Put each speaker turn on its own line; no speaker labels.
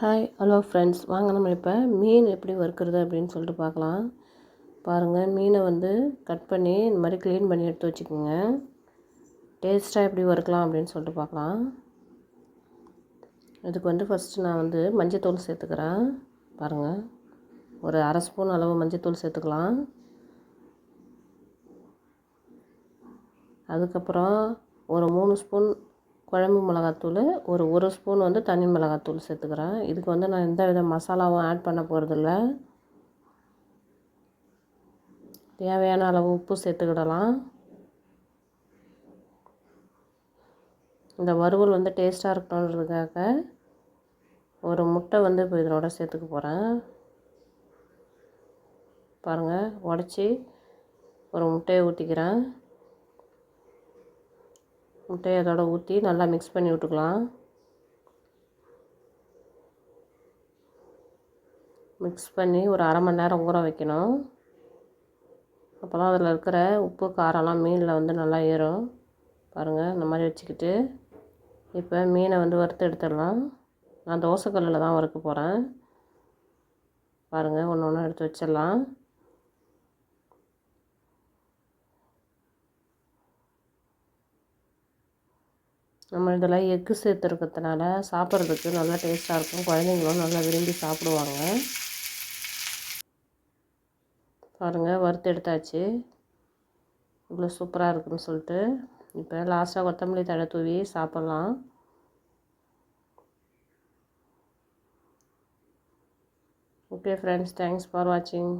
Hi hello friends வாங்க நம்ம இப்போ மீன் எப்படி வறுக்கிறது அப்படின்னு சொல்லிட்டு பார்க்கலாம். பாருங்கள் மீனை வந்து கட் பண்ணி இந்த மாதிரி க்ளீன் பண்ணி எடுத்து வச்சுக்கோங்க. டேஸ்ட்டாக எப்படி வறுக்கலாம் அப்படின்னு சொல்லிட்டு பார்க்கலாம். இதுக்கு வந்து ஃபஸ்ட்டு நான் வந்து மஞ்சத்தூள் சேர்த்துக்கிறேன். பாருங்கள் ஒரு அரை ஸ்பூன் அளவு மஞ்சத்தூள் சேர்த்துக்கலாம். அதுக்கப்புறம் ஒரு மூணு ஸ்பூன் குழம்பு மிளகாத்தூள் ஒரு ஒரு ஸ்பூன் வந்து தனி மிளகாத்தூள் சேர்த்துக்கிறேன். இதுக்கு வந்து நான் எந்த வித மசாலாவும் ஆட் பண்ண போகிறதில்ல தேவையான அளவு உப்பு சேர்த்துக்கிடலாம். இந்த வறுவல் வந்து டேஸ்ட்டாக இருக்கணுன்றதுக்காக ஒரு முட்டை வந்து இப்போ இதனோட சேர்த்துக்க போகிறேன் பாருங்கள் உடச்சி ஒரு முட்டையை ஊற்றிக்கிறேன் முட்டையை அதோட ஊற்றி நல்லா மிக்ஸ் பண்ணி விட்டுக்கலாம். மிக்ஸ் பண்ணி ஒரு அரை மணி நேரம் ஊற வைக்கணும். அப்போ தான் அதில் இருக்கிற உப்பு காரம்லாம் மீனில் வந்து நல்லா ஏறும். பாருங்கள் இந்த மாதிரி வச்சுக்கிட்டு இப்போ மீனை வந்து வறுத்து எடுத்துடலாம். நான் தோசைக்கல்லில் தான் வறுக்க போகிறேன் பாருங்கள் ஒன்று ஒன்று எடுத்து வச்சிடலாம். நம்ம இதெல்லாம் எக்கு சேர்த்துருக்கிறதுனால சாப்பிட்றதுக்கு நல்லா டேஸ்ட்டாக இருக்கும். குழந்தைங்களும் நல்லா விரும்பி சாப்பிடுவாங்க. பாருங்கள் வறுத்து எடுத்தாச்சு. இவ்வளோ சூப்பராக இருக்குன்னு சொல்லிட்டு இப்போ லாஸ்ட்டாக கொத்தமல்லி தழை தூவி சாப்பிட்லாம். ஓகே ஃப்ரெண்ட்ஸ் தேங்க்ஸ் ஃபார் வாட்சிங்